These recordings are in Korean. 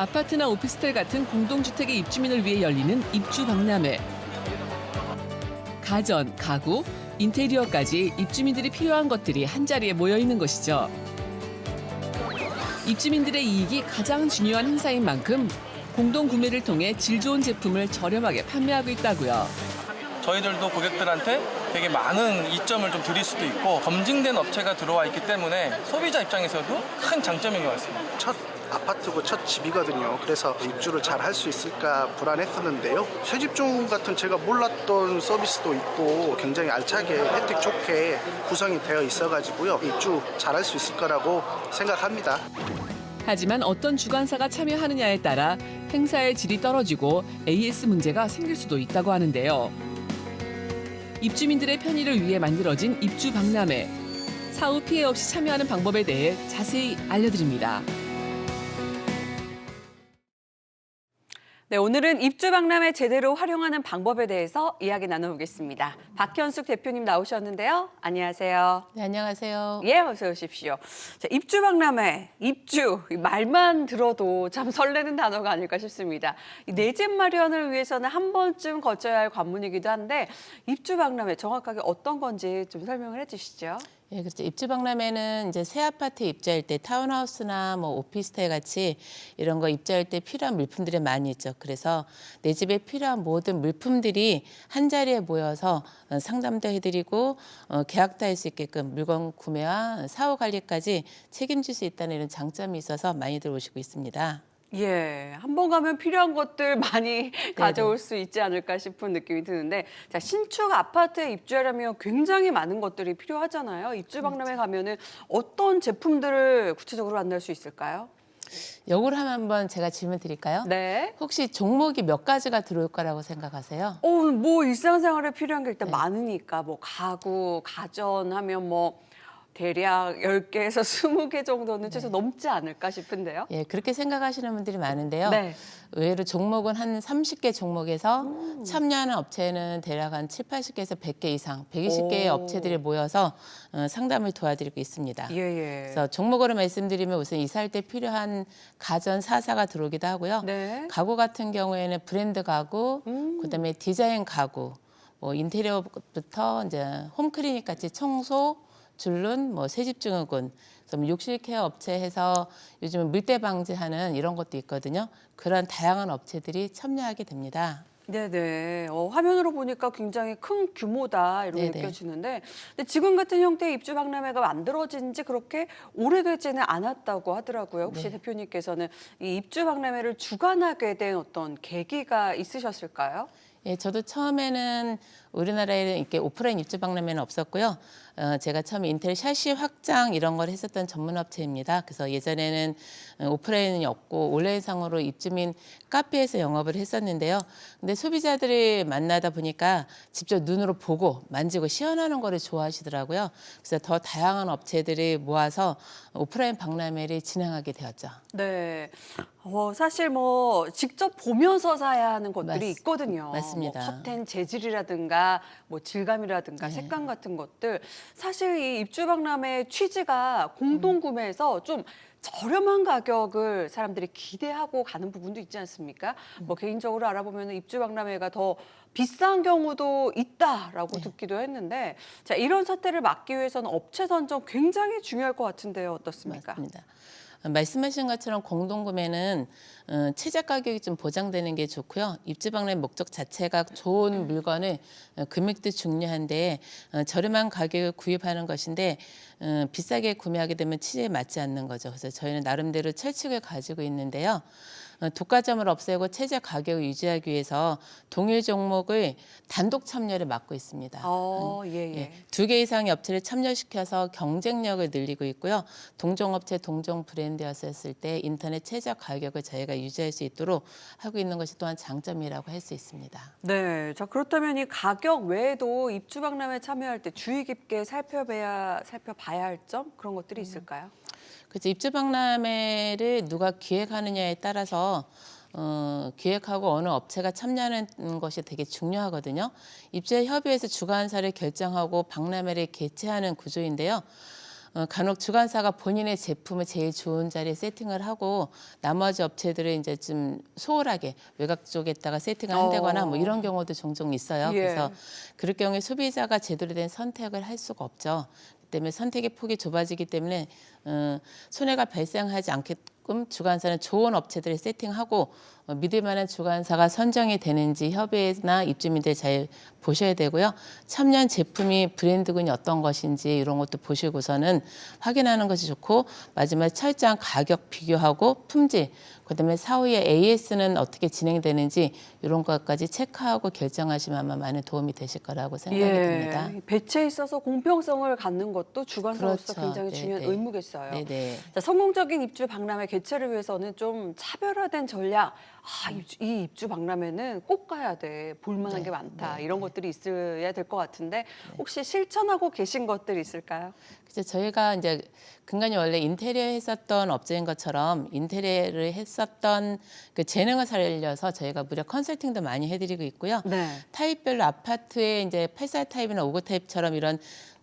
아파트나 오피스텔 같은 공동주택의 입주민을 위해 열리는 입주 박람회. 가전, 가구, 인테리어까지 입주민들이 필요한 것들이 한 자리에 모여 있는 것이죠. 입주민들의 이익이 가장 중요한 행사인 만큼 공동 구매를 통해 질 좋은 제품을 저렴하게 판매하고 있다고요. 저희들도 고객들한테 되게 많은 이점을 좀 드릴 수도 있고 검증된 업체가 들어와 있기 때문에 소비자 입장에서도 큰 장점인 것 같습니다. 첫 아파트고 첫 집이거든요. 그래서 입주를 잘 할 수 있을까 불안했었는데요. 새집중 같은 제가 몰랐던 서비스도 있고 굉장히 알차게 혜택 좋게 구성이 되어 있어가지고요. 입주 잘 할 수 있을 거라고 생각합니다. 하지만 어떤 주관사가 참여하느냐에 따라 행사의 질이 떨어지고 AS 문제가 생길 수도 있다고 하는데요. 입주민들의 편의를 위해 만들어진 입주 박람회. 사후 피해 없이 참여하는 방법에 대해 자세히 알려드립니다. 네, 오늘은 입주 박람회 제대로 활용하는 방법에 대해서 이야기 나눠보겠습니다. 박현숙 대표님 나오셨는데요. 안녕하세요. 네, 안녕하세요. 예, 어서 오십시오. 자, 입주 박람회, 입주 이 말만 들어도 참 설레는 단어가 아닐까 싶습니다. 내 집 마련을 위해서는 한 번쯤 거쳐야 할 관문이기도 한데 입주 박람회 정확하게 어떤 건지 좀 설명을 해주시죠. 예, 그렇죠. 입주 박람회는 이제 새 아파트 입주할 때 타운하우스나 뭐 오피스텔 같이 이런 거 입주할 때 필요한 물품들이 많이 있죠. 그래서 내 집에 필요한 모든 물품들이 한 자리에 모여서 어, 상담도 해드리고 어, 계약도 할 수 있게끔 물건 구매와 사후 관리까지 책임질 수 있다는 이런 장점이 있어서 많이들 오시고 있습니다. 예, 한 번 가면 필요한 것들 많이 가져올 수 있지 않을까 싶은 느낌이 드는데, 자, 신축 아파트에 입주하려면 굉장히 많은 것들이 필요하잖아요. 입주 박람회 가면은 어떤 제품들을 구체적으로 만날 수 있을까요? 요걸 한번 제가 질문 드릴까요? 네. 혹시 종목이 몇 가지가 들어올 거라고 생각하세요? 어, 뭐 일상생활에 필요한 게 일단 네. 많으니까 뭐 가구, 가전 하면 뭐 대략 10개에서 20개 정도는 최소 넘지 않을까 싶은데요. 예, 그렇게 생각하시는 분들이 많은데요. 네. 의외로 종목은 한 30개 종목에서 참여하는 업체는 대략 한 7, 80개에서 100개 이상, 120개의 오. 업체들이 모여서 어, 상담을 도와드리고 있습니다. 예, 예. 그래서 종목으로 말씀드리면 우선 이사할 때 필요한 가전 사사가 들어오기도 하고요. 네. 가구 같은 경우에는 브랜드 가구, 음. 그다음에 디자인 가구, 뭐 인테리어부터 이제 홈클리닉 같이 청소, 줄눈, 뭐 새집증후군, 그래서 뭐 욕실 케어 업체 해서 요즘은 물때 방지하는 이런 것도 있거든요. 그런 다양한 업체들이 참여하게 됩니다. 네네. 어, 화면으로 보니까 굉장히 큰 규모다 이렇게 네네. 느껴지는데 근데 지금 같은 형태의 입주 박람회가 만들어진 지 그렇게 오래되지는 않았다고 하더라고요. 혹시 네. 대표님께서는 이 입주 박람회를 주관하게 된 어떤 계기가 있으셨을까요? 예, 저도 처음에는 우리나라에 이렇게 오프라인 입주 박람회는 없었고요. 어, 제가 처음에 인테리어 샤시 확장 이런 걸 했었던 전문 업체입니다. 그래서 예전에는 어, 오프라인이 없고 온라인상으로 입주민 카페에서 영업을 했었는데요. 근데 소비자들이 만나다 보니까 직접 눈으로 보고 만지고 시연하는 거를 좋아하시더라고요. 그래서 더 다양한 업체들이 모아서 오프라인 박람회를 진행하게 되었죠. 네. 어, 사실 뭐 직접 보면서 사야 하는 것들이 맞- 있거든요. 맞습니다. 뭐 컷텐 재질이라든가 뭐 질감이라든가 네. 색감 같은 것들 사실 이 입주 박람회 취지가 공동 구매에서 좀 저렴한 가격을 사람들이 기대하고 가는 부분도 있지 않습니까? 뭐 개인적으로 알아보면 입주 박람회가 더 비싼 경우도 있다라고 네. 듣기도 했는데 자 이런 사태를 막기 위해서는 업체 선정 굉장히 중요할 것 같은데요 어떻습니까? 맞습니다. 어, 말씀하신 것처럼 공동구매는 어, 최저 가격이 좀 보장되는 게 좋고요. 입주박람회 목적 자체가 좋은 물건을 어, 금액도 중요한데 어, 저렴한 가격을 구입하는 것인데 어, 비싸게 구매하게 되면 취지에 맞지 않는 거죠. 그래서 저희는 나름대로 철칙을 가지고 있는데요. 어, 독과점을 없애고 최저 가격을 유지하기 위해서 동일 종목을 단독 참여를 막고 있습니다. 어, 예, 예. 예, 두개 이상의 업체를 참여시켜서 경쟁력을 늘리고 있고요. 동종업체, 동종 브랜드였을 때 인터넷 최저 가격을 저희가 유지할 수 있도록 하고 있는 것이 또한 장점이라고 할 수 있습니다. 네. 자, 그렇다면 이 가격 외에도 입주 박람회 참여할 때 주의 깊게 살펴봐야 살펴봐야 할 점 그런 것들이 있을까요? 그래서 입주 박람회를 누가 기획하느냐에 따라서 어, 기획하고 어느 업체가 참여하는 것이 되게 중요하거든요. 입주 협의회에서 주관사를 결정하고 박람회를 개최하는 구조인데요. 어, 간혹 주관사가 본인의 제품을 제일 좋은 자리에 세팅을 하고 나머지 업체들을 이제 좀 소홀하게 외곽 쪽에다가 세팅을 한다거나 뭐 이런 경우도 종종 있어요. 예. 그래서 그럴 경우에 소비자가 제대로 된 선택을 할 수가 없죠. 그 때문에 선택의 폭이 좁아지기 때문에 어, 손해가 발생하지 않게 끔 주관사는 좋은 업체들을 세팅하고 어, 믿을 만한 주관사가 선정이 되는지 협회나 입주민들 잘 보셔야 되고요. 참여한 제품이 브랜드군이 어떤 것인지 이런 것도 보시고서는 확인하는 것이 좋고 마지막에 철저한 가격 비교하고 품질 그다음에 사후에 AS는 어떻게 진행되는지 이런 것까지 체크하고 결정하시면 아마 많은 도움이 되실 거라고 생각이 듭니다. 예. 배치에 있어서 공평성을 갖는 것도 주관사로서 그렇죠. 굉장히 네, 중요한 네. 의무겠어요. 네네. 자, 성공적인 입주 박람회 개최를 위해서는 좀 차별화된 전략. 아, 입주, 이 입주 박람회는 꼭 가야 돼. 볼만한 네, 게 많다. 네, 이런 것들이 있어야 될 것 같은데 혹시 실천하고 계신 것들이 있을까요? 그래서 저희가 이제 근간이 원래 인테리어 했었던 업체인 것처럼 인테리어를 했 었던 그 재능을 살려서 저희가 무료 컨설팅도 많이 해드리고 있고요. 네. 타입별로 아파트에 이제 84 타입이나 59 타입처럼 이런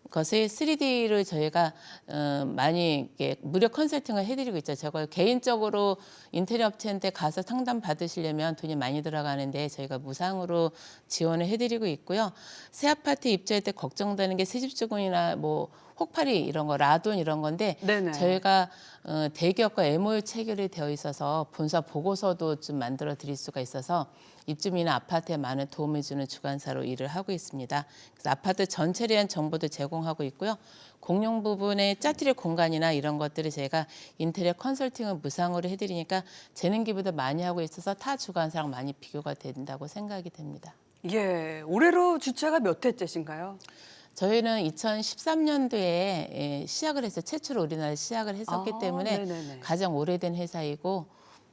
것을 3D를 저희가 어, 많이 이렇게 무료 컨설팅을 해드리고 있죠. 저걸 개인적으로 인테리어 업체한테 가서 상담 받으시려면 돈이 많이 들어가는데 저희가 무상으로 지원을 해드리고 있고요. 새 아파트 입주할 때 걱정되는 게 세집주금이나 뭐 혹파리 이런 거, 라돈 이런 건데 네네. 저희가 어, 대기업과 MOU 체결이 되어 있어서 본사 보고서도 좀 만들어 드릴 수가 있어서 입주민이나 아파트에 많은 도움을 주는 주관사로 일을 하고 있습니다. 그래서 아파트 전체에 대한 정보도 제공하고 있고요. 공용 부분의 짜투리 공간이나 이런 것들을 저희가 인테리어 컨설팅을 무상으로 해드리니까 재능 기부도 많이 하고 있어서 타 주관사랑 많이 비교가 된다고 생각이 됩니다. 예. 올해로 주차가 몇 회째신가요? 저희는 2013년도에 시작을 해서 최초로 우리나라에 시작을 했었기 아, 때문에 네네네. 가장 오래된 회사이고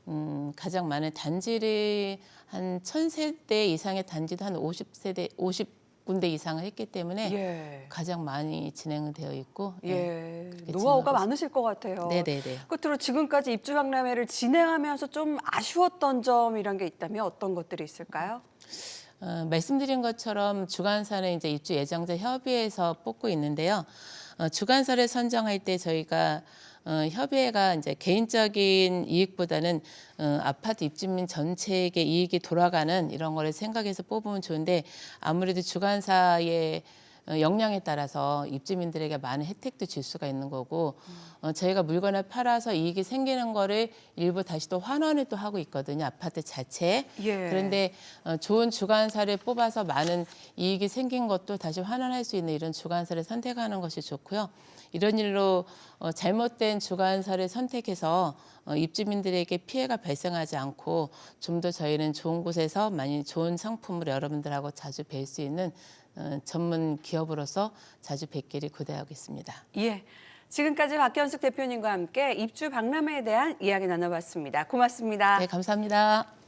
음, 가장 많은 단지를 한 1000세대 이상의 단지도 한 50세대 50 군데 이상을 했기 때문에 예. 가장 많이 진행되어 있고 예. 그렇게 노하우가 많으실 것 같아요. 네네네. 끝으로 지금까지 입주 박람회를 진행하면서 좀 아쉬웠던 점이란 게 있다면 어떤 것들이 있을까요? 어, 말씀드린 것처럼 주관사는 이제 입주 예정자 협의회에서 뽑고 있는데요. 어, 주관사를 선정할 때 저희가 어, 협의회가 이제 개인적인 이익보다는 어, 아파트 입주민 전체에게 이익이 돌아가는 이런 거를 생각해서 뽑으면 좋은데 아무래도 주관사의 어, 역량에 따라서 입주민들에게 많은 혜택도 줄 수가 있는 거고 어, 저희가 물건을 팔아서 이익이 생기는 거를 일부 다시 또 환원을 또 하고 있거든요 아파트 자체에 예. 그런데 어, 좋은 주관사를 뽑아서 많은 이익이 생긴 것도 다시 환원할 수 있는 이런 주관사를 선택하는 것이 좋고요. 이런 일로 어, 잘못된 주관사를 선택해서 어, 입주민들에게 피해가 발생하지 않고 좀 더 저희는 좋은 곳에서 많이 좋은 상품을 여러분들하고 자주 뵐 수 있는 어, 전문 기업으로서 자주 뵙기를 기대하고 있습니다. 예. 지금까지 박현숙 대표님과 함께 입주 박람회에 대한 이야기 나눠봤습니다. 고맙습니다. 네, 감사합니다.